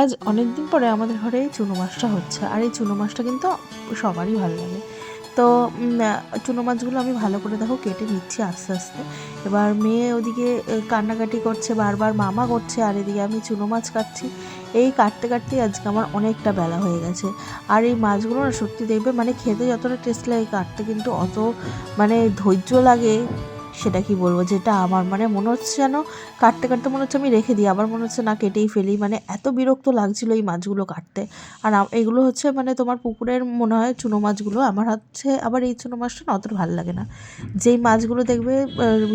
আজ অনেক দিন পরে আমাদের ঘরে এই চুনো মাছটা হচ্ছে, আর এই চুনো মাছটা কিন্তু সবারই ভালো লাগে। তো চুনো মাছগুলো আমি ভালো করে দেখো কেটে নিচ্ছি আস্তে আস্তে। এবার মেয়ে ওদিকে কান্নাকাটি করছে, বারবার মামা করছে, আর এদিকে আমি চুনো মাছ কাটছি। এই কাটতে কাটতেই আজকে আমার অনেকটা বেলা হয়ে গেছে। আর এই মাছগুলো না সত্যি দেখবে মানে খেতে যতটা টেস্ট লাগে, কাটতে কিন্তু অত মানে ধৈর্য লাগে। সেটা কি বলব? যেটা আমার মানে মনে হচ্ছে যেন কাটতে কাটতে মনে হচ্ছে আমি রেখে দিই। আবার মনে হচ্ছে না কেটেই ফেলি। মানে এত বিরক্ত লাগছিল এই মাছগুলো কাটতে। আর এগুলো হচ্ছে মানে তোমার পুকুরের মনে হয় চুনো মাছগুলো। আমার হচ্ছে আবার এই চুনো মাছটা না অতটা ভালো লাগে না। যেই মাছগুলো দেখবে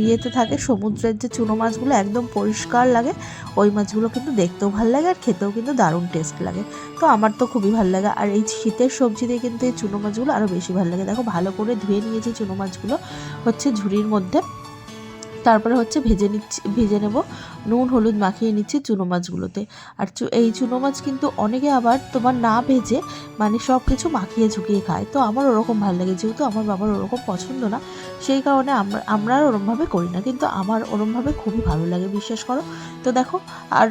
ইয়েতে থাকে, সমুদ্রের যে চুনো মাছগুলো একদম পরিষ্কার লাগে, ওই মাছগুলো কিন্তু দেখতেও ভালো লাগে আর খেতেও কিন্তু দারুণ টেস্ট লাগে। তো আমার তো খুবই ভালো লাগে। আর এই শীতের সবজি দিয়ে কিন্তু এই চুনো মাছগুলো আরও বেশি ভালো লাগে। দেখো ভালো করে ধুয়ে নিয়েছি চুনো মাছগুলো। হচ্ছে ঝুড়ির মধ্যে। তারপরে হচ্ছে ভেজে নিচ্ছি, ভেজে নেব। নুন, হলুদ মাখিয়ে নিচ্ছি চুনো মাছগুলোতে। আর এই চুনো মাছ কিন্তু অনেকে আবার তোমার না ভেজে মানে সব কিছু মাখিয়ে ঝুঁকিয়ে খায়। তো আমার ওরকম ভালো লাগে, যেহেতু আমার বাবার ওরকম পছন্দ না, সেই কারণে আমরা আমরা ওরমভাবে করি না। কিন্তু আমার ওরমভাবে খুবই ভালো লাগে, বিশ্বাস করো। তো দেখো, আর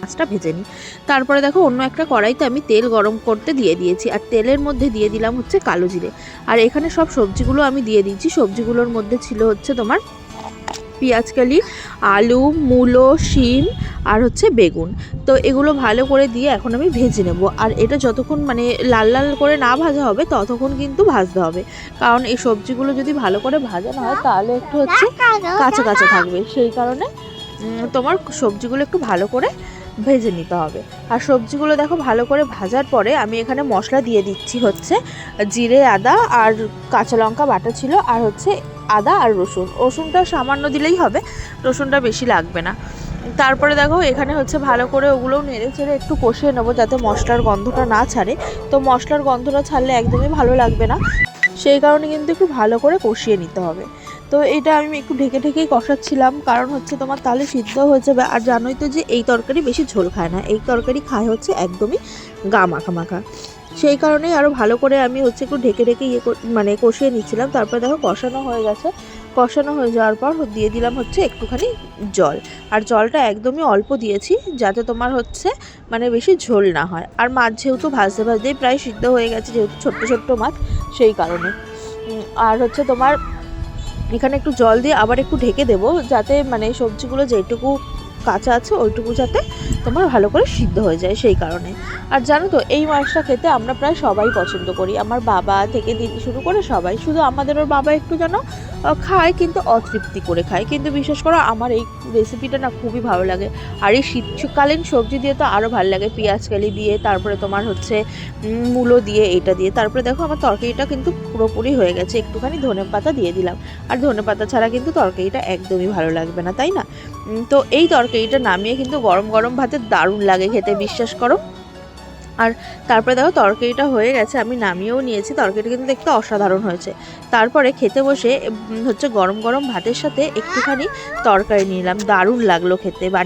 মাছটা ভেজে নিই। তারপরে দেখো, অন্য একটা কড়াইতে আমি তেল গরম করতে দিয়ে দিয়েছি। আর তেলের মধ্যে দিয়ে দিলাম হচ্ছে কালো জিরে। আর এখানে সব সবজিগুলো আমি দিয়ে দিয়েছি। সবজিগুলোর মধ্যে ছিল হচ্ছে তোমার পেঁয়াজকালি, আলু, মূলো, শিম আর হচ্ছে বেগুন। তো এগুলো ভালো করে দিয়ে এখন আমি ভেজে নেব। আর এটা যতক্ষণ মানে লাল লাল করে না ভাজা হবে, ততক্ষণ কিন্তু ভাজতে হবে। কারণ এই সবজিগুলো যদি ভালো করে ভাজা না হয়, তাহলে একটু হচ্ছে কাঁচা কাঁচা থাকবে। সেই কারণে তোমার সবজিগুলো একটু ভালো করে ভেজে নিতে হবে। আর সবজিগুলো দেখো ভালো করে ভাজার পরে আমি এখানে মশলা দিয়ে দিচ্ছি হচ্ছে জিরে, আদা আর কাঁচা লঙ্কা বাটা ছিল। আর হচ্ছে আদা আর রসুন। রসুনটা সামান্য দিলেই হবে, রসুনটা বেশি লাগবে না। তারপরে দেখো, এখানে হচ্ছে ভালো করে ওগুলোও নেড়ে চেড়ে একটু কষিয়ে নেব যাতে মশলার গন্ধটা না ছাড়ে। তো মশলার গন্ধটা ছাড়লে একদমই ভালো লাগবে না। সেই কারণে কিন্তু একটু ভালো করে কষিয়ে নিতে হবে। তো এটা আমি একটু ঢেকে ঢেকেই কষাচ্ছিলাম। কারণ হচ্ছে তোমার তাহলে সিদ্ধ হয়ে যাবে। আর জানোই তো যে এই তরকারি বেশি ঝোল খায় না। এই তরকারি খায় হচ্ছে একদমই গা মাখা মাখা। সেই কারণেই আরও ভালো করে আমি হচ্ছে একটু ঢেকে ঢেকে ইয়ে মানে কষিয়ে নিচ্ছিলাম। তারপরে দেখো কষানো হয়ে গেছে। কষানো হয়ে যাওয়ার পর দিয়ে দিলাম হচ্ছে একটুখানি জল। আর জলটা একদমই অল্প দিয়েছি যাতে তোমার হচ্ছে মানে বেশি ঝোল না হয়। আর মাছ যেহেতু ভাজতে ভাজতেই প্রায় সিদ্ধ হয়ে গেছে, যেহেতু ছোট্ট ছোট্ট মাছ, সেই কারণে। আর হচ্ছে তোমার এখানে একটু জল দিয়ে আবার একটু ঢেকে দেবো, যাতে মানে সবজিগুলো যেটুকু কাঁচা আছে ওইটুকু যাতে তোমার ভালো করে সিদ্ধ হয়ে যায় সেই কারণে। আর জানো তো, এই মাছটা খেতে আমরা প্রায় সবাই পছন্দ করি। আমার বাবা থেকে দিদি শুরু করে সবাই। শুধু আমাদের ওর বাবা একটু যেন খায় কিন্তু অতৃপ্তি করে খায়। কিন্তু বিশেষ করে আমার এই রেসিপিটা না খুবই ভালো লাগে। আর এই শীতকালীন সবজি দিয়ে তো আরও ভালো লাগে। পেঁয়াজকালি দিয়ে, তারপরে তোমার হচ্ছে মূলো দিয়ে, এটা দিয়ে। তারপরে দেখো আমার তরকারিটা কিন্তু পুরোপুরি হয়ে গেছে। একটুখানি ধনে পাতা দিয়ে দিলাম। আর ধনে পাতা ছাড়া কিন্তু তরকারিটা একদমই ভালো লাগবে না, তাই না? তো এই তরকারিটা নামিয়ে কিন্তু গরম গরম ভাতে দারুণ লাগে খেতে, বিশ্বাস করো। আর তারপরে দেখো তরকারিটা হয়ে গেছে, আমি নামিয়েও নিয়েছি, তরকারিটা কিন্তু দেখতে অসাধারণ হয়েছে। তারপরে খেতে বসে হচ্ছে গরম গরম ভাতের সাথে একটুখানি তরকারি নিলাম দারুণ লাগল খেতে, বাড়ি